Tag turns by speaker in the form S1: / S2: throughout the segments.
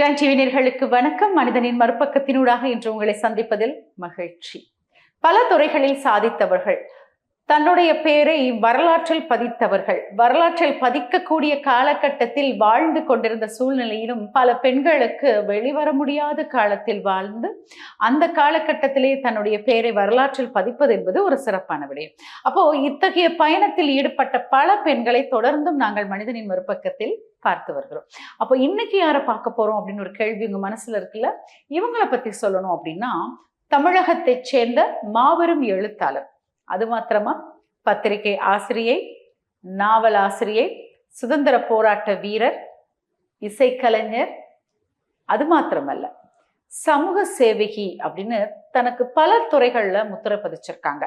S1: John டிவினியர்களுக்கு வணக்கம். மனிதனின் மறுபக்கத்தினூடாக இன்று உங்களை சந்திப்பதில் மகிழ்ச்சி. பல துறைகளில் சாதித்தவர்கள் தன்னுடைய பெயரை வரலாற்றில் பதித்தவர்கள் வரலாற்றில் பதிக்கக்கூடிய காலகட்டத்தில் வாழ்ந்து கொண்டிருந்த சூழ்நிலையிலும் பல பெண்களுக்கு வெளிவர முடியாத காலத்தில் வாழ்ந்து அந்த காலகட்டத்திலே தன்னுடைய பெயரை வரலாற்றில் பதிப்பது என்பது ஒரு சிறப்பான விடயம். அப்போ இத்தகைய பயணத்தில் ஈடுபட்ட பல பெண்களை தொடர்ந்தும் நாங்கள் மனிதனின் மறுபக்கத்தில் பார்த்து வருகிறோம் அப்போ இன்னைக்கு யாரை பார்க்க போறோம் அப்படின்னு ஒரு கேள்வி உங்க மனசுல இருக்குல்ல? இவங்கள பத்தி சொல்லணும் அப்படின்னா தமிழகத்தை சேர்ந்த மாபெரும் எழுத்தாளர். அது மாத்திரமா? பத்திரிகை ஆசிரியை நாவல் ஆசிரியை சுதந்திர போராட்ட வீரர் இசைக்கலைஞர் அது மாத்திரமல்ல. சமூக சேவகி அப்படின்னு தனக்கு பல துறைகளில் முத்திரை பதிச்சிருக்காங்க.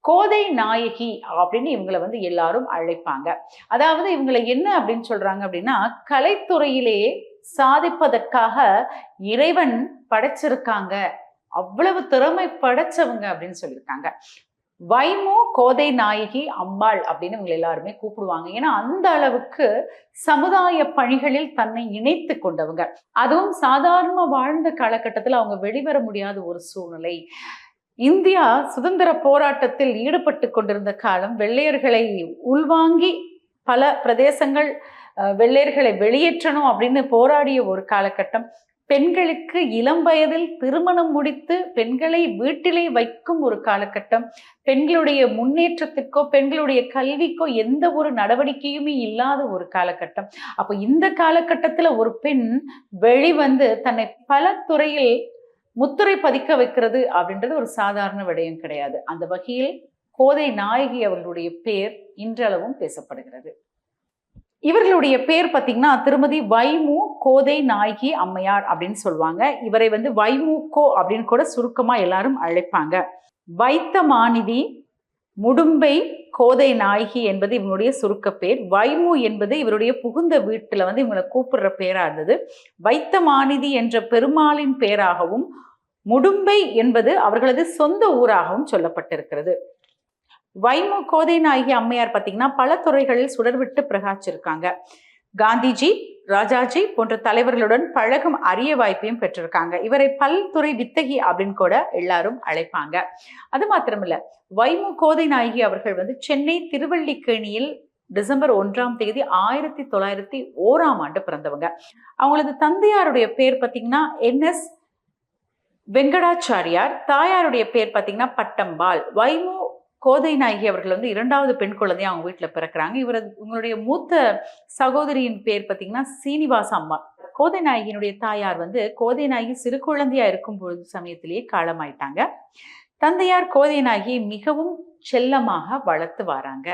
S1: கோதை நாயகி அப்படின்னு இவங்களை வந்து எல்லாரும் அழைப்பாங்க. அதாவது இவங்களை என்ன அப்படின்னு சொல்றாங்க அப்படின்னா கலைத்துறையிலே சாதிப்பதற்காக இறைவன் படைச்சிருக்காங்க. அவ்வளவு திறமை படைச்சவங்க அப்படின்னு சொல்லியிருக்காங்க. வைமு கோதை நாயகி அம்பாள் அப்படின்னு இவங்க எல்லாருமே கூப்பிடுவாங்க. ஏன்னா அந்த அளவுக்கு சமுதாய பணிகளில் தன்னை இணைத்து கொண்டவங்க. அதுவும் சாதாரண வாழ்ந்த காலகட்டத்தில் அவங்க வெளிவர முடியாத ஒரு சூழ்நிலை. இந்தியா சுதந்திர போராட்டத்தில் ஈடுபட்டு கொண்டிருந்த காலம் வெள்ளையர்களை உள்வாங்கி பல பிரதேசங்கள் வெள்ளையர்களை வெளியேற்றணும் அப்படின்னு போராடிய ஒரு காலகட்டம். பெண்களுக்கு இளம் வயதில் திருமணம் முடித்து பெண்களை வீட்டிலே வைக்கும் ஒரு காலகட்டம். பெண்களுடைய முன்னேற்றத்திற்கோ பெண்களுடைய கல்விக்கோ எந்த ஒரு நடவடிக்கையுமே இல்லாத ஒரு காலகட்டம். அப்போ இந்த காலகட்டத்தில் ஒரு பெண் வெளிவந்து தன்னை பல துறையில் முத்திரை பதிக்க வைக்கிறது அப்படின்றது ஒரு சாதாரண விடயம் கிடையாது. அந்த வகையில் கோதை நாயகி அவர்களுடைய பேர் இன்றளவும் பேசப்படுகிறது. இவர்களுடைய பேர் பார்த்தீங்கன்னா திருமதி வைமு கோதை நாயகி அம்மையார் அப்படின்னு சொல்லுவாங்க. இவரை வந்து வைமு கோ அப்படின்னு கூட சுருக்கமாக எல்லாரும் அழைப்பாங்க. வைத்த மாநிதி முடும்பை கோதை நாயகி என்பது இவங்களுடைய சுருக்க பேர். வைமு என்பது இவருடைய புகுந்த வீட்டில் வந்து இவங்களை கூப்பிடுற பேராக இருந்தது. வைத்த மாநிதி என்ற பெருமாளின் பேராகவும் முடும்பை என்பது அவர்களது சொந்த ஊராகவும் சொல்லப்பட்டிருக்கிறது. வைமு கோதை நாயகி அம்மையார் பார்த்தீங்கன்னா பல துறைகளில் சுடர்விட்டு பிரகாச்சிருக்காங்க காந்திஜி ராஜாஜி போன்ற தலைவர்களுடன் பழகும் அரிய வாய்ப்பையும் பெற்றிருக்காங்க. இவரை பல்துறை வித்தகி அப்படின்னு கூட எல்லாரும் அழைப்பாங்க. அது மாத்திரமில்ல வைமு கோதை நாயகி அவர்கள் வந்து சென்னை திருவள்ளிக்கேணியில் டிசம்பர் ஒன்றாம் தேதி ஆயிரத்தி தொள்ளாயிரத்தி ஓராம் ஆண்டு பிறந்தவங்க. அவங்களது தந்தையாருடைய பேர் பார்த்தீங்கன்னா என்எஸ் வெங்கடாச்சாரியார் தாயாருடைய பேர் பார்த்தீங்கன்னா பட்டம்பாள் வைமு கோதை நாயகி அவர்கள் வந்து இரண்டாவது பெண் குழந்தைய அவங்க வீட்டில் பிறக்கிறாங்க. இவரது உங்களுடைய மூத்த சகோதரியின் பேர் பார்த்தீங்கன்னா சீனிவாச அம்மா. கோதை நாயகியினுடைய தாயார் வந்து கோதை நாயகி சிறு குழந்தையா இருக்கும் பொழுது சமயத்திலேயே காலமாயிட்டாங்க. தந்தையார் கோதை நாயகியை மிகவும் செல்லமாக வளர்த்து வராங்க.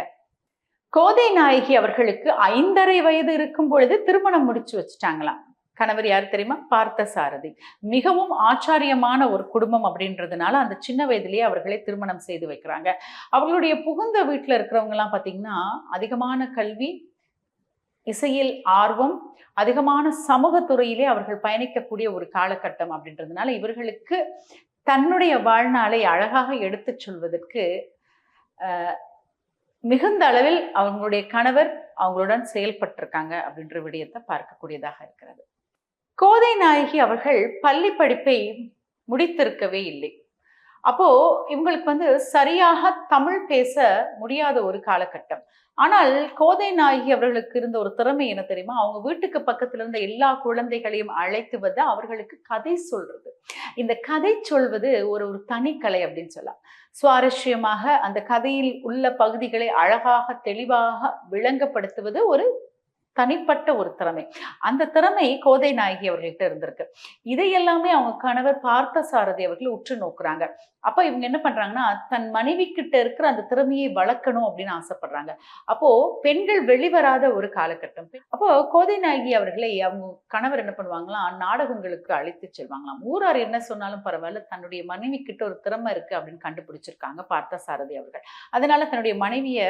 S1: கோதை நாயகி அவர்களுக்கு ஐந்தரை வயது இருக்கும் பொழுது திருமணம் முடிச்சு வச்சுட்டாங்களாம். கணவர் யார் தெரியுமா? பார்த்த சாரதி மிகவும் ஆச்சாரியமான ஒரு குடும்பம் அப்படின்றதுனால அந்த சின்ன வயதிலேயே அவர்களை திருமணம் செய்து வைக்கிறாங்க. அவர்களுடைய புகுந்த வீட்டில் இருக்கிறவங்கலாம் பார்த்தீங்கன்னா அதிகமான கல்வி இசையில் ஆர்வம் அதிகமான சமூக துறையிலே அவர்கள் பயணிக்கக்கூடிய ஒரு காலகட்டம் அப்படின்றதுனால இவர்களுக்கு தன்னுடைய வாழ்நாளை அழகாக எடுத்துச் சொல்வதற்கு மிகுந்த அளவில் அவங்களுடைய கணவர் அவங்களுடன் செயல்பட்டிருக்காங்க அப்படின்ற விடயத்தை பார்க்கக்கூடியதாக இருக்கிறது. கோதை நாயகி அவர்கள் பள்ளி படிப்பை முடித்திருக்கவே இல்லை. அப்போ இவங்களுக்கு வந்து சரியாக தமிழ் பேச முடியாத ஒரு காலகட்டம். ஆனால் கோதை நாயகி அவர்களுக்கு இருந்த ஒரு திறமை என்ன தெரியுமா? அவங்க வீட்டுக்கு பக்கத்துல இருந்த எல்லா குழந்தைகளையும் அழைத்து வந்து அவர்களுக்கு கதை சொல்றது. இந்த கதை சொல்வது ஒரு ஒரு தனிக்கலை அப்படின்னு சொல்லலாம். சுவாரஸ்யமாக அந்த கதையில் உள்ள பகுதிகளை அழகாக தெளிவாக விளங்கப்படுத்துவது ஒரு தனிப்பட்ட ஒரு திறமை. அந்த திறமை கோதை நாயகி அவர்கள்ட்ட இருந்திருக்கு. இதை எல்லாமே அவங்க கணவர் பார்த்த சாரதி அவர்கள் உற்று நோக்குறாங்க. அப்ப இவங்க என்ன பண்றாங்கன்னா தன் மனைவி கிட்ட இருக்கிற அந்த திறமையை வளர்க்கணும் அப்படின்னு ஆசைப்படுறாங்க. அப்போ பெண்கள் வெளிவராத ஒரு காலகட்டம். அப்போ கோதை நாயகி அவர்களை அவங்க கணவர் என்ன பண்ணுவாங்களாம் நாடகங்களுக்கு அழைத்து செல்வாங்களாம். ஊரார் என்ன சொன்னாலும் பரவாயில்ல தன்னுடைய மனைவி கிட்ட ஒரு திறமை இருக்கு அப்படின்னு கண்டுபிடிச்சிருக்காங்க பார்த்த சாரதி அவர்கள். அதனால தன்னுடைய மனைவிய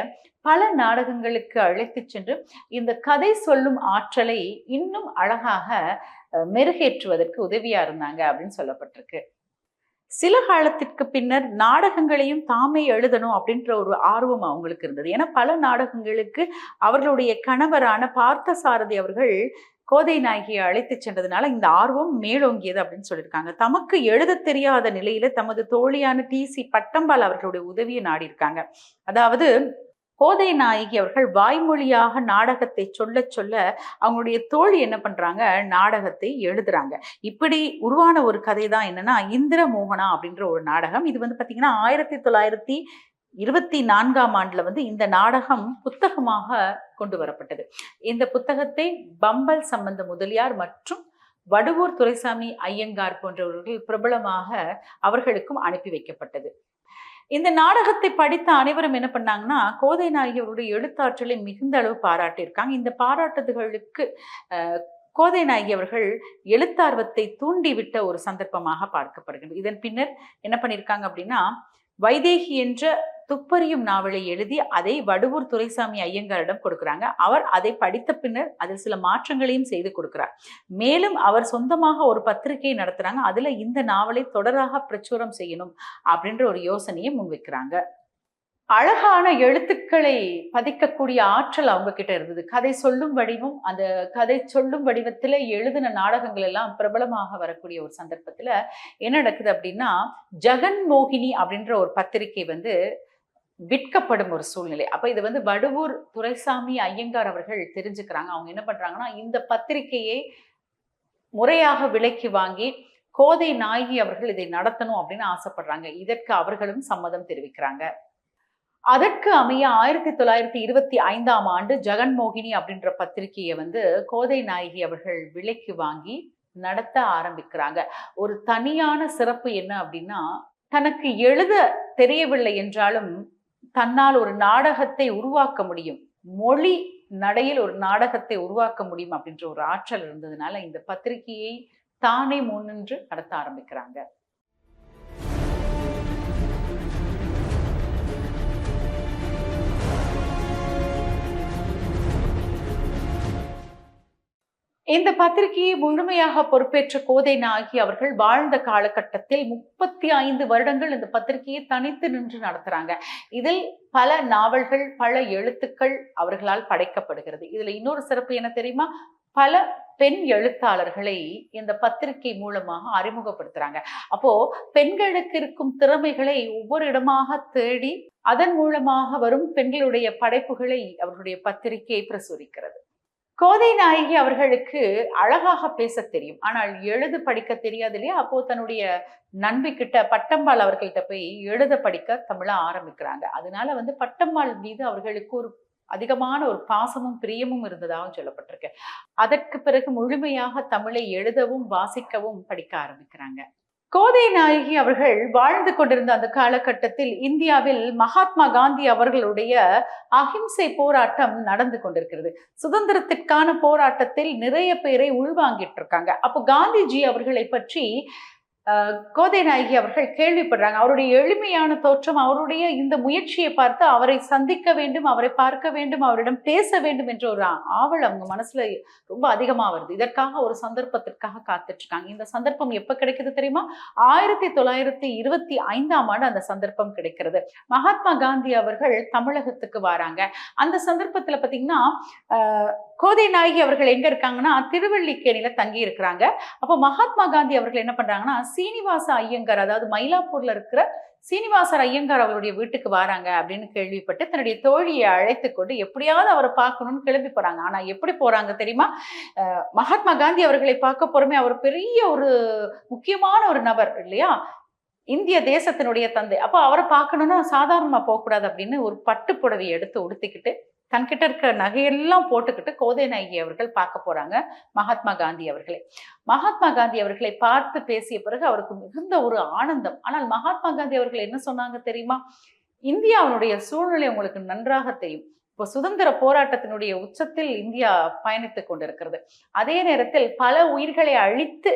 S1: பல நாடகங்களுக்கு அழைத்து சென்று இந்த கதை சொல்லும் ஆற்றலை இன்னும் அழகாக மெருகேற்றுவதற்கு உதவியா இருந்தாங்க அப்படின்னு சொல்லப்பட்டிருக்கு. சில காலத்திற்கு பின்னர் நாடகங்களையும் தாமே எழுதணும் அப்படின்ற ஒரு ஆர்வம் அவங்களுக்கு இருந்தது. ஏன்னா பல நாடகங்களுக்கு அவர்களுடைய கணவரான பார்த்தசாரதி அவர்கள் கோதை நாயகியை அழைத்து சென்றதுனால இந்த ஆர்வம் மேலோங்கியது அப்படின்னு சொல்லியிருக்காங்க. தமக்கு எழுத தெரியாத நிலையில தமது தோழியான டிசி பட்டம்பால் அவர்களுடைய உதவியை நாடியிருக்காங்க. அதாவது கோதை நாயகி அவர்கள் வாய்மொழியாக நாடகத்தை சொல்ல சொல்ல அவங்களுடைய தோழி என்ன பண்றாங்க? நாடகத்தை எழுதுறாங்க. இப்படி உருவான ஒரு கதை தான் என்னன்னா இந்திர மோகனா அப்படின்ற ஒரு நாடகம். இது வந்து பார்த்தீங்கன்னா ஆயிரத்தி தொள்ளாயிரத்தி இருபத்தி நான்காம் ஆண்டுல வந்து இந்த நாடகம் புத்தகமாக கொண்டு வரப்பட்டது. இந்த புத்தகத்தை பம்பல் சம்பந்த முதலியார் மற்றும் வடுவூர் துரைசாமி ஐயங்கார் போன்றவர்கள் பிரபலமாக அவர்களுக்கும் அனுப்பி வைக்கப்பட்டது. இந்த நாடகத்தை படித்த அனைவரும் என்ன பண்ணாங்கன்னா கோதை நாயகி அவருடைய எழுத்தாற்றலை மிகுந்த அளவு பாராட்டியிருக்காங்க. இந்த பாராட்டுதல்களுக்கு கோதை நாயகி அவர்கள் எழுத்தார்வத்தை தூண்டிவிட்ட ஒரு சந்தர்ப்பமாக பார்க்கப்படுகிறது இதன் பின்னர் என்ன பண்ணியிருக்காங்க அப்படின்னா வைதேகி என்ற துப்பறியும் நாவலை எழுதி அதை வடுவூர் துரைசாமி ஐயங்காரிடம் கொடுக்குறாங்க. அவர் அதை படித்த பின்னர் அதில் சில மாற்றங்களையும் செய்து கொடுக்கிறார். மேலும் அவர் சொந்தமாக ஒரு பத்திரிகையை நடத்துறாங்க. அதுல இந்த நாவலை தொடராக பிரச்சுரம் செய்யணும் அப்படின்ற ஒரு யோசனையை முன்வைக்கிறாங்க. அழகான எழுத்துக்களை பதிக்கக்கூடிய ஆற்றல் அவங்க கிட்ட இருந்தது. கதை சொல்லும் வடிவம் அந்த கதை சொல்லும் வடிவத்துல எழுதின நாடகங்கள் எல்லாம் பிரபலமாக வரக்கூடிய ஒரு சந்தர்ப்பத்துல என்ன நடக்குது அப்படின்னா ஜெகன் மோகினி அப்படின்ற ஒரு பத்திரிகை வந்து விற்கப்படும் ஒரு சூழ்நிலை. அப்ப இது வந்து வடுவூர் துரைசாமி ஐயங்கார் அவர்கள் தெரிஞ்சுக்கிறாங்க. அவங்க என்ன பண்றாங்கன்னா இந்த பத்திரிகையை முறையாக விலைக்கு வாங்கி கோதை நாயகி அவர்கள் இதை நடத்தணும் அப்படின்னு ஆசைப்படுறாங்க. இதற்கு அவர்களும் சம்மதம் தெரிவிக்கிறாங்க. அதற்கு அமைய ஆயிரத்தி தொள்ளாயிரத்தி இருபத்தி ஐந்தாம் ஆண்டு ஜெகன்மோகினி அப்படின்ற பத்திரிகையை வந்து கோதை நாயகி அவர்கள் விலைக்கு வாங்கி நடத்த ஆரம்பிக்கிறாங்க. ஒரு தனியான சிறப்பு என்ன அப்படின்னா தனக்கு எழுத தெரியவில்லை என்றாலும் தன்னால் ஒரு நாடகத்தை உருவாக்க முடியும். மொழி நடையில் ஒரு நாடகத்தை உருவாக்க முடியும் அப்படின்ற ஒரு ஆற்றல் இருந்ததுனால இந்த பத்திரிகையை தானே முன்னின்று நடத்த ஆரம்பிக்கிறாங்க. இந்த பத்திரிகையை முழுமையாக பொறுப்பேற்ற கோதை நாயகி அவர்கள் வாழ்ந்த காலகட்டத்தில் முப்பத்தி ஐந்து வருடங்கள் இந்த பத்திரிகையை தனித்து நின்று நடத்துறாங்க. இதில் பல நாவல்கள் பல எழுத்துக்கள் அவர்களால் படைக்கப்படுகிறது. இதுல இன்னொரு சிறப்பு என்ன தெரியுமா? பல பெண் எழுத்தாளர்களை இந்த பத்திரிகை மூலமாக அறிமுகப்படுத்துறாங்க. அப்போ பெண்களுக்கு இருக்கும் திறமைகளை ஒவ்வொரு இடமாக தேடி அதன் மூலமாக வரும் பெண்களுடைய படைப்புகளை அவர்களுடைய பத்திரிகை பிரசுரிக்கிறது. கோதை நாயகி அவர்களுக்கு அழகாக பேச தெரியும். ஆனால் எழுத படிக்க தெரியாது இல்லையா? அப்போ தன்னுடைய நண்பிக்கிட்ட பட்டம்பால் பட்டம்பாள் அவர்கள்ட்ட போய் எழுத படிக்க தமிழ ஆரம்பிக்கிறாங்க. அதனால வந்து பட்டம்பாள் மீது அவர்களுக்கு ஒரு அதிகமான ஒரு பாசமும் பிரியமும் இருந்ததாகவும் சொல்லப்பட்டிருக்கு. அதற்கு பிறகு முழுமையாக தமிழை எழுதவும் வாசிக்கவும் படிக்க ஆரம்பிக்கிறாங்க. கோதை நாயகி அவர்கள் வாழ்ந்து கொண்டிருந்த அந்த காலகட்டத்தில் இந்தியாவில் மகாத்மா காந்தி அவர்களுடைய அகிம்சை போராட்டம் நடந்து கொண்டிருக்கிறது. சுதந்திரத்திற்கான போராட்டத்தில் நிறைய பேரை உள்வாங்கிட்டு இருக்காங்க அப்போ காந்திஜி அவர்களை பற்றி கோதை நாயகி அவர்கள் கேள்விப்படுறாங்க. அவருடைய எளிமையான தோற்றம் அவருடைய இந்த முயற்சியை பார்த்து அவரை சந்திக்க வேண்டும் அவரை பார்க்க வேண்டும் அவரிடம் பேச வேண்டும் என்ற ஒரு ஆவல் அவங்க மனசுல ரொம்ப அதிகமா வருது. இதற்காக ஒரு சந்தர்ப்பத்திற்காக காத்துட்டு இருக்காங்க இந்த சந்தர்ப்பம் எப்ப கிடைக்குது தெரியுமா? ஆயிரத்தி தொள்ளாயிரத்தி இருபத்தி ஐந்தாம் ஆண்டு அந்த சந்தர்ப்பம் கிடைக்கிறது. மகாத்மா காந்தி அவர்கள் தமிழகத்துக்கு வராங்க. அந்த சந்தர்ப்பத்துல பாத்தீங்கன்னா கோதை நாயகி அவர்கள் எங்க இருக்காங்கன்னா திருவள்ளிக்கேணியில தங்கி இருக்கிறாங்க அப்போ மகாத்மா காந்தி அவர்கள் என்ன பண்றாங்கன்னா சீனிவாச ஐயங்கார் அதாவது மயிலாப்பூர்ல இருக்கிற சீனிவாசர் ஐயங்கார் அவருடைய வீட்டுக்கு வராங்க அப்படின்னு கேள்விப்பட்டு தன்னுடைய தோழியை அழைத்து கொண்டு எப்படியாவது அவரை பார்க்கணும்னு கிளம்பி போறாங்க. ஆனா எப்படி போறாங்க தெரியுமா? அஹ் மகாத்மா காந்தி அவர்களை பார்க்க போறமே அவர் பெரிய ஒரு முக்கியமான ஒரு நபர் இல்லையா? இந்திய தேசத்தினுடைய தந்தை. அப்போ அவரை பார்க்கணும்னா சாதாரணமாக போகக்கூடாது அப்படின்னு ஒரு பட்டு புடவையை எடுத்து உடுத்திக்கிட்டு தன்கிட்ட இருக்க நகையெல்லாம் போட்டுக்கிட்டு கோதை நாயகி அவர்கள் பார்க்க போறாங்க மகாத்மா காந்தி அவர்களை. மகாத்மா காந்தி அவர்களை பார்த்து பேசிய பிறகு அவருக்கு மிகுந்த ஒரு ஆனந்தம். ஆனால் மகாத்மா காந்தி அவர்கள் என்ன சொன்னாங்க தெரியுமா? இந்தியாவினுடைய சூழ்நிலை உங்களுக்கு நன்றாக தெரியும். இப்போ சுதந்திர போராட்டத்தினுடைய உச்சத்தில் இந்தியா பயணித்துக் கொண்டிருக்கிறது. அதே நேரத்தில் பல உயிர்களை அழித்து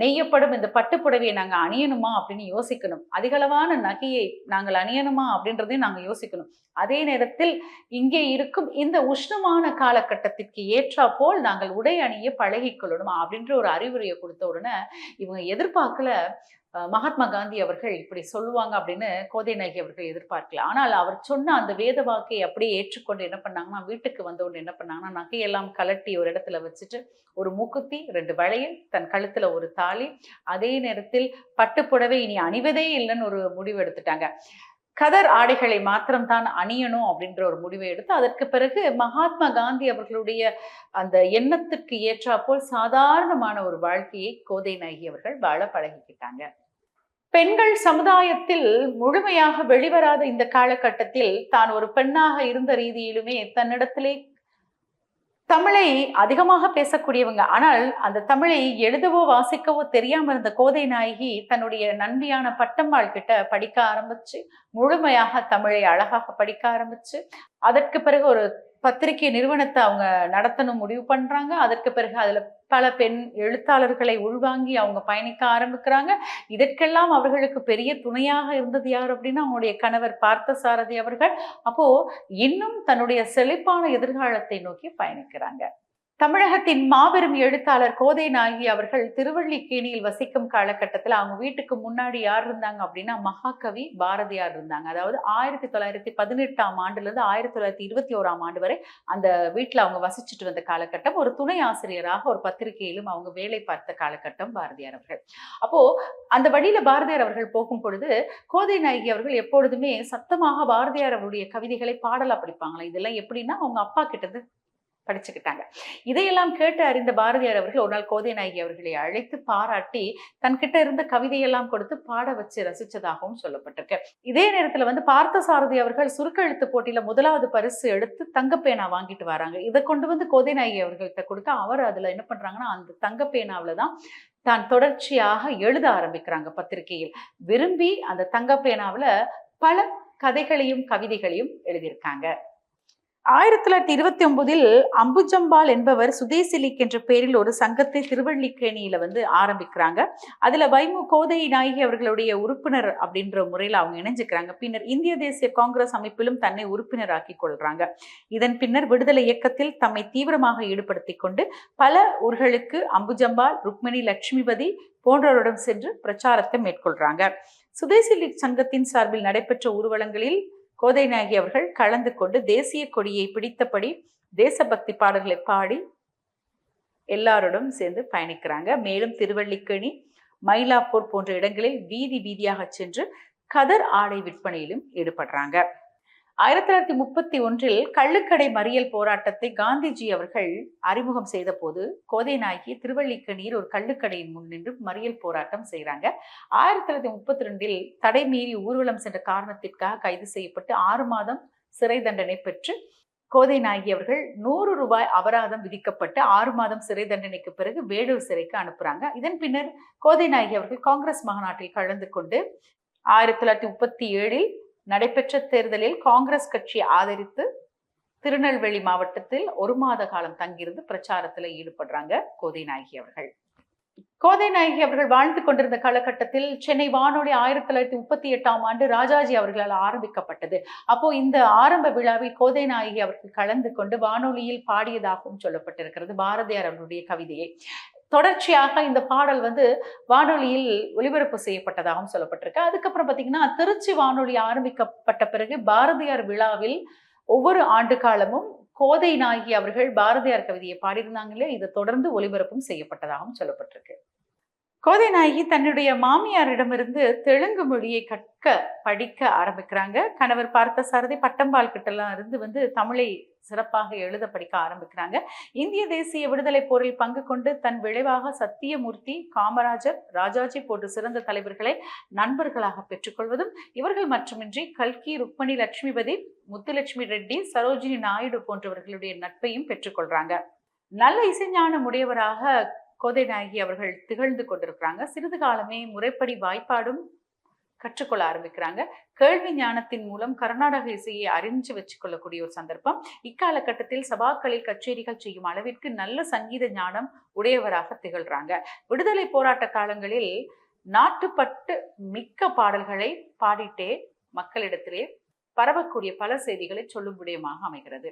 S1: நெய்யப்படும் இந்த பட்டுப்புடவையை நாங்கள் அணியணுமா அப்படின்னு யோசிக்கணும். அதிகளவான நகையை நாங்கள் அணியணுமா அப்படின்றதையும் நாங்கள் யோசிக்கணும். அதே நேரத்தில் இங்கே இருக்கும் இந்த உஷ்ணமான காலகட்டத்திற்கு ஏற்றா போல் நாங்கள் உடை அணிய பழகிக்கொள்ளணுமா அப்படின்ற ஒரு அறிவுரையை கொடுத்த உடனே இவங்க எதிர்பார்க்கல மகாத்மா காந்தி அவர்கள் இப்படி சொல்லுவாங்க அப்படின்னு கோதை நாயகி அவர்கள் எதிர்பார்க்கல. ஆனால் அவர் சொன்ன அந்த வேத வாக்கை அப்படியே ஏற்றுக்கொண்டு என்ன பண்ணாங்கன்னா வீட்டுக்கு வந்த என்ன பண்ணாங்கன்னா நகையெல்லாம் கலட்டி ஒரு இடத்துல வச்சுட்டு ஒரு மூக்குத்தி ரெண்டு வளையல் தன் கழுத்தில் ஒரு தாலி. அதே நேரத்தில் பட்டுப்புடவை இனி அணிவதே இல்லைன்னு ஒரு முடிவு எடுத்துட்டாங்க. கதர் ஆடைகளை மாத்திரம்தான் அணியணும் அப்படின்ற ஒரு முடிவை எடுத்து அதற்கு பிறகு மகாத்மா காந்தி அவர்களுடைய அந்த எண்ணத்துக்கு ஏற்றாப்போல் சாதாரணமான ஒரு வாழ்க்கையை கோதை நாயகி அவர்கள் வாழ பழகிக்கிட்டாங்க. பெண்கள் சமுதாயத்தில் முழுமையாக வெளிவராத இந்த காலகட்டத்தில் தான் ஒரு பெண்ணாக இருந்த ரீதியிலுமே தன்னிடத்திலே தமிழை அதிகமாக பேசக்கூடியவங்க. ஆனால் அந்த தமிழை எழுதவோ வாசிக்கவோ தெரியாம இருந்த கோதை நாயகி தன்னுடைய நண்பியான பட்டம்மாள் கிட்ட படிக்க ஆரம்பிச்சு முழுமையாக தமிழை அழகாக படிக்க ஆரம்பிச்சு அதற்கு பிறகு ஒரு பத்திரிகை நிறுவனத்தை அவங்க நடத்தணும் முடிவு பண்ணுறாங்க அதற்கு பிறகு அதில் பல பெண் எழுத்தாளர்களை உள்வாங்கி அவங்க பயணிக்க ஆரம்பிக்கிறாங்க. இதற்கெல்லாம் அவர்களுக்கு பெரிய துணையாக இருந்தது யார் அப்படின்னா அவங்களுடைய கணவர் பார்த்தசாரதி அவர்கள். அப்போது இன்னும் தன்னுடைய செழிப்பான எதிர்காலத்தை நோக்கி பயணிக்கிறாங்க. தமிழகத்தின் மாபெரும் எழுத்தாளர் கோதை நாயகி அவர்கள் திருவள்ளிக்கேணியில் வசிக்கும் காலகட்டத்தில் அவங்க வீட்டுக்கு முன்னாடி யார் இருந்தாங்க அப்படின்னா மகாகவி பாரதியார் இருந்தாங்க. அதாவது ஆயிரத்தி தொள்ளாயிரத்தி பதினெட்டாம் ஆண்டுல இருந்து ஆயிரத்தி தொள்ளாயிரத்தி இருபத்தி ஓராம் ஆண்டு வரை அந்த வீட்டுல அவங்க வசிச்சுட்டு வந்த காலகட்டம். ஒரு துணை ஆசிரியராக ஒரு பத்திரிகையிலும் அவங்க வேலை பார்த்த காலகட்டம் பாரதியார் அவர்கள். அப்போ அந்த வழியில் பாரதியார் அவர்கள் போகும் பொழுது கோதை நாயகி அவர்கள் எப்பொழுதுமே சத்தமாக பாரதியார் அவருடைய கவிதைகளை பாடலா படிப்பாங்களா இதெல்லாம் எப்படின்னா அவங்க அப்பா கிட்ட படிச்சுக்கிட்டாங்க. இதையெல்லாம் கேட்டு அறிந்த பாரதியார் அவர்கள் ஒரு நாள் கோதை நாயகி அவர்களை அழைத்து பாராட்டி தன்கிட்ட இருந்த கவிதையெல்லாம் கொடுத்து பாட வச்சு ரசிச்சதாகவும் சொல்லப்பட்டிருக்கு. இதே நேரத்துல வந்து பார்த்தசாரதி அவர்கள் சுருக்கெழுத்து போட்டியில முதலாவது பரிசு எடுத்து தங்கப்பேனா வாங்கிட்டு வராங்க. இதை கொண்டு வந்து கோதை நாயகி அவர்கள்ட்ட கொடுத்து அவர் அதுல என்ன பண்றாங்கன்னா அந்த தங்கப்பேனாவில தான் தான் தொடர்ச்சியாக எழுத ஆரம்பிக்கிறாங்க பத்திரிகையில். விரும்பி அந்த தங்கப்பேனாவில் பல கதைகளையும் கவிதைகளையும் எழுதியிருக்காங்க. ஆயிரத்தி தொள்ளாயிரத்தி இருபத்தி ஒன்பதில் அம்புஜம்பால் என்பவர் சுதேசி லீக் என்ற பெயரில் ஒரு சங்கத்தை திருவள்ளிக்கேணியில வந்து ஆரம்பிக்கிறாங்க. அதுல வைமு கோதை நாயகி அவர்களுடைய உறுப்பினர் அப்படின்ற முறையில் அவங்க இணைஞ்சுக்கிறாங்க. பின்னர் இந்திய தேசிய காங்கிரஸ் அமைப்பிலும் தன்னை உறுப்பினராக்கி கொள்றாங்க. இதன் பின்னர் விடுதலை இயக்கத்தில் தம்மை தீவிரமாக ஈடுபடுத்தி கொண்டு பல ஊர்களுக்கு அம்புஜம்பால் ருக்மிணி லட்சுமிபதி போன்றவரிடம் சென்று பிரச்சாரத்தை மேற்கொள்றாங்க. சுதேசி லீக் சங்கத்தின் சார்பில் நடைபெற்ற ஊர்வலங்களில் கோதைநாயகி அவர்கள் கலந்து கொண்டு தேசிய கொடியை பிடித்தபடி தேசபக்தி பாடல்களை பாடி எல்லாரோடும் சேர்ந்து பயணிக்கிறாங்க. மேலும் திருவள்ளிக்கேணி மயிலாப்பூர் போன்ற இடங்களில் வீதி வீதியாக சென்று கதர் ஆடை விற்பனையிலும் ஈடுபடுறாங்க. ஆயிரத்தி தொள்ளாயிரத்தி முப்பத்தி ஒன்றில் கள்ளுக்கடை மறியல் போராட்டத்தை காந்திஜி அவர்கள் அறிமுகம் செய்த போது கோதை நாயகி திருவள்ளிக்கணீர் ஒரு கள்ளுக்கடையின் முன் நின்று மறியல் போராட்டம் செய்கிறாங்க ஆயிரத்தி தொள்ளாயிரத்தி முப்பத்தி ரெண்டில் தடை மீறி ஊர்வலம் சென்ற காரணத்திற்காக கைது செய்யப்பட்டு ஆறு மாதம் சிறை தண்டனை பெற்று கோதை நாயகி அவர்கள் நூறு ரூபாய் அபராதம் விதிக்கப்பட்டு ஆறு மாதம் சிறை தண்டனைக்கு பிறகு வேலூர் சிறைக்கு அனுப்புறாங்க. இதன் பின்னர் கோதை நாயகி அவர்கள் காங்கிரஸ் மாநாட்டில் கலந்து கொண்டு ஆயிரத்தி தொள்ளாயிரத்தி முப்பத்தி ஏழில் நடைபெற்ற தேர்தலில் காங்கிரஸ் கட்சி ஆதரித்து திருநெல்வேலி மாவட்டத்தில் ஒரு மாத காலம் தங்கியிருந்து பிரச்சாரத்துல ஈடுபடுறாங்க கோதை நாயகி அவர்கள். கோதை நாயகி அவர்கள் வாழ்ந்து கொண்டிருந்த காலகட்டத்தில் சென்னை வானொலி ஆயிரத்தி தொள்ளாயிரத்தி முப்பத்தி எட்டாம் ஆண்டு ராஜாஜி அவர்களால் ஆரம்பிக்கப்பட்டது. அப்போ இந்த ஆரம்ப விழாவில் கோதை நாயகி அவர்கள் கலந்து கொண்டு வானொலியில் பாடியதாகவும் சொல்லப்பட்டிருக்கிறது. பாரதியார் அவருடைய கவிதையை. தொடர்ச்சியாக இந்த பாடல் வந்து வானொலியில் ஒளிபரப்பு செய்யப்பட்டதாகவும் சொல்லப்பட்டிருக்கு. அதுக்கப்புறம் பார்த்தீங்கன்னா திருச்சி வானொலி ஆரம்பிக்கப்பட்ட பிறகு பாரதியார் விழாவில் ஒவ்வொரு ஆண்டு காலமும் கோதை நாயகி அவர்கள் பாரதியார் கவிதையை பாடியிருந்தாங்களே இதை தொடர்ந்து ஒளிபரப்பும் செய்யப்பட்டதாகவும் சொல்லப்பட்டிருக்கு. கோதை நாயகி தன்னுடைய மாமியாரிடமிருந்து தெலுங்கு மொழியை கற்க படிக்க ஆரம்பிக்கிறாங்க. கணவர் பார்த்த சாரதி பட்டம்பால் கிட்டலாம் இருந்து வந்து தமிழை சிறப்பாக எழுத படிக்க ஆரம்பிக்கிறாங்க. இந்திய தேசிய விடுதலை போரில் பங்கு கொண்டு தன் விளைவாக சத்தியமூர்த்தி காமராஜர் ராஜாஜி போன்ற சிறந்த தலைவர்களை நண்பர்களாக பெற்றுக்கொள்வதும் இவர்கள் மட்டுமின்றி கல்கி ருக்மணி லட்சுமிபதி முத்துலட்சுமி ரெட்டி சரோஜினி நாயுடு போன்றவர்களுடைய நட்பையும் பெற்றுக்கொள்றாங்க. நல்ல இசைஞான உடையவராக கோதை நாயகி அவர்கள் திகழ்ந்து கொண்டிருக்கிறாங்க. சிறிது காலமே முறைப்படி வாய்ப்பாடும் கற்றுக்கொள்ள ஆரம்பிக்கிறாங்க. கேள்வி ஞானத்தின் மூலம் கர்நாடக இசையை அறிஞ்சு வச்சுக்கொள்ளக்கூடிய ஒரு சந்தர்ப்பம். இக்காலகட்டத்தில் சபாக்களில் கச்சேரிகள் செய்யும் அளவிற்கு நல்ல சங்கீத ஞானம் உடையவராக திகழ்றாங்க. விடுதலை போராட்ட காலங்களில் நாட்டுப்பட்டு மிக்க பாடல்களை பாடிட்டே மக்களிடத்திலே பரவக்கூடிய பல செய்திகளை சொல்லும் விடயமாக அமைகிறது.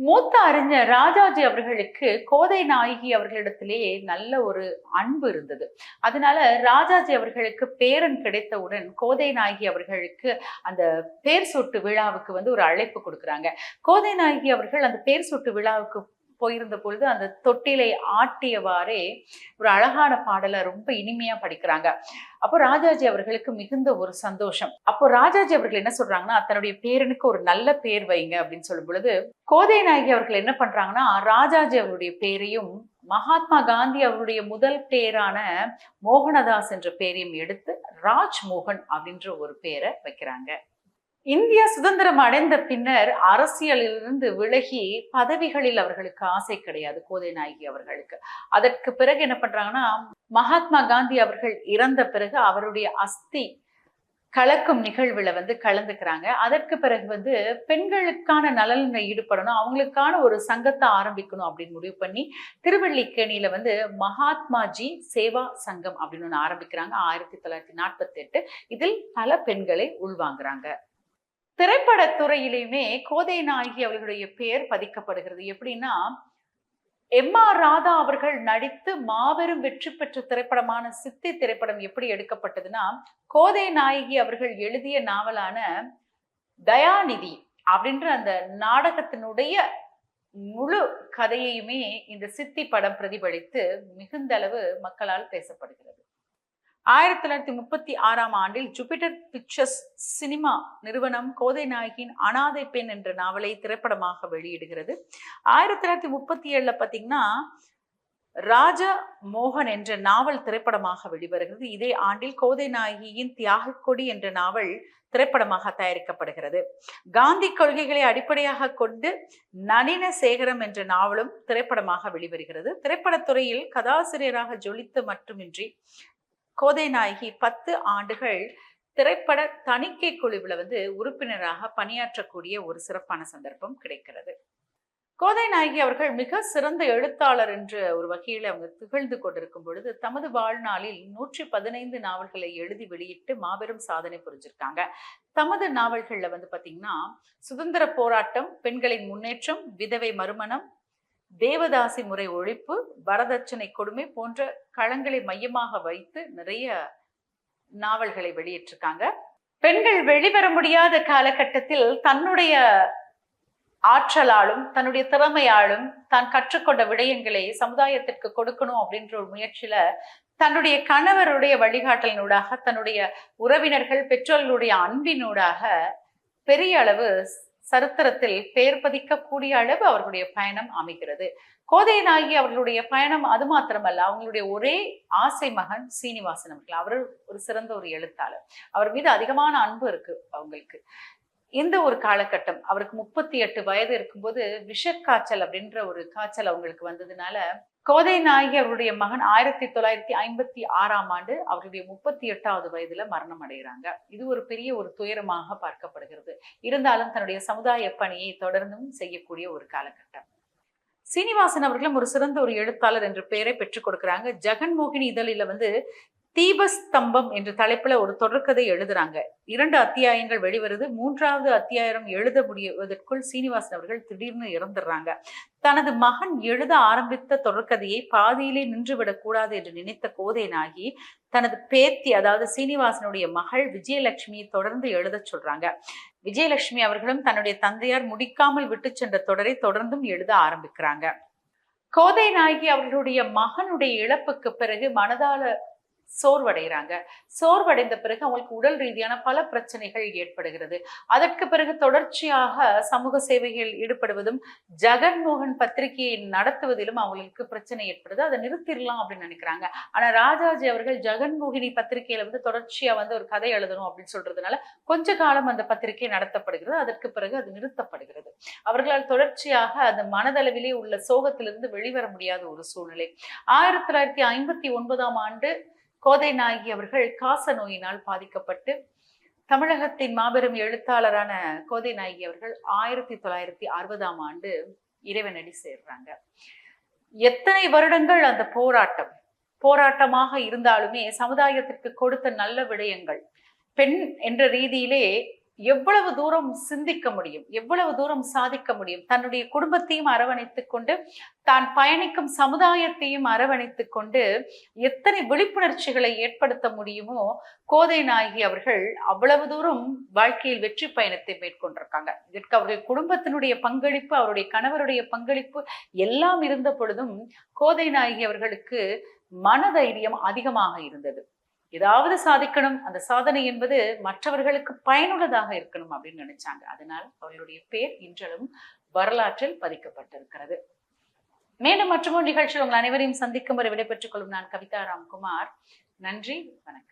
S1: மூத்த அறிஞர் ராஜாஜி அவர்களுக்கு கோதை நாயகி அவர்களிடத்திலே நல்ல ஒரு அன்பு இருந்தது. அதனால ராஜாஜி அவர்களுக்கு பேரன் கிடைத்தவுடன் கோதை நாயகி அவர்களுக்கு அந்த பேர் சொட்டு விழாவுக்கு வந்து ஒரு அழைப்பு கொடுக்குறாங்க. கோதை நாயகி அவர்கள் அந்த பேர் சொட்டு விழாவுக்கு போயிருந்த பொழுது அந்த தொட்டிலை ஆட்டியவாறே ஒரு அழகான பாடலை ரொம்ப இனிமையா படிக்கிறாங்க. அப்போ ராஜாஜி அவர்களுக்கு மிகுந்த ஒரு சந்தோஷம். அப்போ ராஜாஜி அவர்கள் என்ன சொல்றாங்கன்னா தன்னுடைய பேரனுக்கு ஒரு நல்ல பேர் வைங்க அப்படின்னு சொல்லும் பொழுது கோதை நாயகி அவர்கள் என்ன பண்றாங்கன்னா ராஜாஜி அவருடைய பேரையும் மகாத்மா காந்தி அவருடைய முதல் பேரான மோகனதாஸ் என்ற பேரையும் எடுத்து ராஜ்மோகன் அப்படின்ற ஒரு பேரை வைக்கிறாங்க. இந்தியா சுதந்திரம் அடைந்த பின்னர் அரசியலிலிருந்து விலகி பதவிகளில் அவர்களுக்கு ஆசை கிடையாது கோதை நாயகி அவர்களுக்கு. அதற்கு பிறகு என்ன பண்றாங்கன்னா மகாத்மா காந்தி அவர்கள் இறந்த பிறகு அவருடைய அஸ்தி கலக்கும் நிகழ்வுல வந்து கலந்துக்கிறாங்க. அதற்கு பிறகு வந்து பெண்களுக்கான நலனில் ஈடுபடணும் அவங்களுக்கான ஒரு சங்கத்தை ஆரம்பிக்கணும் அப்படின்னு முடிவு பண்ணி திருவள்ளிக்கேணியில வந்து மகாத்மாஜி சேவா சங்கம் அப்படின்னு ஒன்று ஆரம்பிக்கிறாங்க. ஆயிரத்தி தொள்ளாயிரத்தி நாற்பத்தி எட்டு இதில் பல பெண்களை உள்வாங்குறாங்க. திரைப்படத்துறையிலுமே கோதை நாயகி அவர்களுடைய பெயர் பதிக்கப்படுகிறது. எப்படின்னா எம் ஆர் ராதா அவர்கள் நடித்து மாபெரும் வெற்றி பெற்ற திரைப்படமான சித்தி திரைப்படம் எப்படி எடுக்கப்பட்டதுன்னா கோதை நாயகி அவர்கள் எழுதிய நாவலான தயாநிதி அப்படின்ற அந்த நாடகத்தினுடைய முழு கதையையுமே இந்த சித்தி படம் பிரதிபலித்து மிகுந்த அளவு மக்களால் பேசப்படுகிறது. ஆயிரத்தி தொள்ளாயிரத்தி முப்பத்தி ஆறாம் ஆண்டில் ஜூபிட்டர் பிக்சர்ஸ் சினிமா நிறுவனம் கோதை நாயகின் அனாதை பெண் என்ற நாவலை திரைப்படமாக வெளியிடுகிறது. ஆயிரத்தி தொள்ளாயிரத்தி முப்பத்தி ஏழுல பார்த்தீங்கன்னா ராஜா மோகன் என்ற நாவல் திரைப்படமாக வெளிவருகிறது. இதே ஆண்டில் கோதை நாயகியின் தியாக கொடி என்ற நாவல் திரைப்படமாக தயாரிக்கப்படுகிறது. காந்தி கொள்கைகளை அடிப்படையாக கொண்டு நளின சேகரம் என்ற நாவலும் திரைப்படமாக வெளிவருகிறது. திரைப்படத்துறையில் கதாசிரியராக ஜொலித்து மட்டுமின்றி கோதை நாயகி பத்து ஆண்டுகள் திரைப்பட தணிக்கை குழுவில் வந்து உறுப்பினராக பணியாற்றக்கூடிய ஒரு சிறப்பான சந்தர்ப்பம் கிடைக்கிறது. கோதை நாயகி அவர்கள் மிக சிறந்த எழுத்தாளர் என்ற ஒரு வகையில் அவங்க திகழ்ந்து கொண்டிருக்கும் பொழுது தமது வாழ்நாளில் நூற்றி பதினைந்து நாவல்களை எழுதி வெளியிட்டு மாபெரும் சாதனை புரிஞ்சிருக்காங்க. தமது நாவல்களில் வந்து பார்த்தீங்கன்னா சுதந்திர போராட்டம் பெண்களின் முன்னேற்றம் விதவை மறுமணம் தேவதாசி முறை ஒழிப்பு வரதட்சணை கொடுமை போன்ற களங்களை மையமாக வைத்து நிறைய நாவல்களை வெளியிட்டிருக்காங்க. பெண்கள் வெளிவர முடியாத காலகட்டத்தில் தன்னுடைய ஆற்றலாலும் தன்னுடைய திறமையாலும் தான் கற்றுக்கொண்ட விடயங்களை சமுதாயத்திற்கு கொடுக்கணும் அப்படின்ற ஒரு முயற்சியில தன்னுடைய கணவருடைய வழிகாட்டலினூடாக தன்னுடைய உறவினர்கள் பெற்றோர்களுடைய அன்பினூடாக பெரிய அளவு சரித்திரத்தில் பெயர் பதிக்கக்கூடிய அளவு அவர்களுடைய பயணம் அமைகிறது. கோதை நாயகி அவர்களுடைய பயணம் அது மாத்திரமல்ல அவங்களுடைய ஒரே ஆசை மகன் சீனிவாசன் அவர்கள். அவர் ஒரு சிறந்த ஒரு எழுத்தாளர். அவர் மீது அதிகமான அன்பு இருக்கு அவங்களுக்கு. இந்த ஒரு காலகட்டம் அவருக்கு முப்பத்தி எட்டு வயது இருக்கும்போது விஷக்காய்ச்சல் அப்படின்ற ஒரு காய்ச்சல் அவங்களுக்கு வந்ததுனால கோதை நாயகி அவருடைய மகன் ஆயிரத்தி தொள்ளாயிரத்தி ஐம்பத்தி ஆறாம் ஆண்டு அவருடைய முப்பத்தி எட்டாவது வயதுல மரணம் அடைகிறாங்க. இது ஒரு பெரிய ஒரு துயரமாக பார்க்கப்படுகிறது. இருந்தாலும் தன்னுடைய சமுதாய பணியை தொடர்ந்தும் செய்யக்கூடிய ஒரு காலகட்டம். சீனிவாசன் அவர்களும் ஒரு சிறந்த ஒரு எழுத்தாளர் என்ற பெயரை பெற்றுக் கொடுக்கிறாங்க. ஜெகன்மோகினி இதழில வந்து தீபஸ்தம்பம் என்ற தலைப்புல ஒரு தொடர்கதை எழுதுறாங்க. இரண்டு அத்தியாயங்கள் வெளிவருது. மூன்றாவது அத்தியாயம் எழுத முடிவதற்குள் சீனிவாசன் அவர்கள் திடீர்னு இறந்துடுறாங்க. தனது மகன் எழுத ஆரம்பித்த தொடர்கதையை பாதியிலே நின்றுவிடக் கூடாது என்று நினைத்த கோதேனாகி தனது பேத்தி அதாவது சீனிவாசனுடைய மகள் விஜயலட்சுமியை தொடர்ந்து எழுதச் சொல்றாங்க. விஜயலட்சுமி அவர்களும் தன்னுடைய தந்தையார் முடிக்காமல் விட்டு சென்ற தொடரை தொடர்ந்தும் எழுத ஆரம்பிக்கிறாங்க. கோதை நாயகி அவர்களுடைய மகனுடைய இழப்புக்கு பிறகு மனதால சோர்வடைகிறாங்க. சோர்வடைந்த பிறகு அவங்களுக்கு உடல் ரீதியான பல பிரச்சனைகள் ஏற்படுகிறது. அதற்கு பிறகு தொடர்ச்சியாக சமூக சேவைகள் ஈடுபடுவதும் ஜெகன்மோகன் பத்திரிகையை நடத்துவதிலும் அவங்களுக்கு பிரச்சனை ஏற்படுது. அதை நிறுத்திடலாம் அப்படின்னு நினைக்கிறாங்க. ஆனா ராஜாஜி அவர்கள் ஜெகன்மோகினி பத்திரிகையில வந்து தொடர்ச்சியா வந்து ஒரு கதை எழுதணும் அப்படின்னு சொல்றதுனால கொஞ்ச காலம் அந்த பத்திரிகை நடத்தப்படுகிறது. அதற்கு பிறகு அது நிறுத்தப்படுகிறது. அவர்களால் தொடர்ச்சியாக அந்த மனதளவிலே உள்ள சோகத்திலிருந்து வெளிவர முடியாத ஒரு சூழ்நிலை. ஆயிரத்தி தொள்ளாயிரத்தி ஐம்பத்தி ஒன்பதாம் ஆண்டு கோதை நாயகி அவர்கள் காச நோயினால் பாதிக்கப்பட்டு தமிழகத்தின் மாபெரும் எழுத்தாளரான கோதை நாயகி அவர்கள் ஆயிரத்தி தொள்ளாயிரத்தி அறுபதாம் ஆண்டு இறைவனடி சேர்றாங்க. எத்தனை வருடங்கள் அந்த போராட்டம்? போராட்டமாக இருந்தாலுமே சமுதாயத்திற்கு கொடுத்த நல்ல விடயங்கள் பெண் என்ற ரீதியிலே எவ்வளவு தூரம் சிந்திக்க முடியும் எவ்வளவு தூரம் சாதிக்க முடியும் தன்னுடைய குடும்பத்தையும் அரவணைத்து கொண்டு தான் பயணிக்கும் சமுதாயத்தையும் அரவணைத்து கொண்டு எத்தனை விழிப்புணர்ச்சிகளை ஏற்படுத்த முடியுமோ கோதை நாயகி அவர்கள் அவ்வளவு தூரம் வாழ்க்கையில் வெற்றி பயணத்தை மேற்கொண்டிருக்காங்க. இதற்கு அவர்கள் குடும்பத்தினுடைய பங்களிப்பு அவருடைய கணவருடைய பங்களிப்பு எல்லாம் இருந்த பொழுதும் கோதை நாயகி அவர்களுக்கு மனதைரியம் அதிகமாக இருந்தது. ஏதாவது சாதிக்கணும். அந்த சாதனை என்பது மற்றவர்களுக்கு பயனுள்ளதாக இருக்கணும் அப்படின்னு நினைச்சாங்க. அதனால் அவர்களுடைய பேர் இன்றளவும் வரலாற்றில் பதிக்கப்பட்டிருக்கிறது. மேலும் மற்றும் நிகழ்ச்சியில் உங்கள் அனைவரையும் சந்திக்கும் வரை விடைபெற்றுக் கொள்ளும் நான் கவிதா ராம்குமார். நன்றி. வணக்கம்.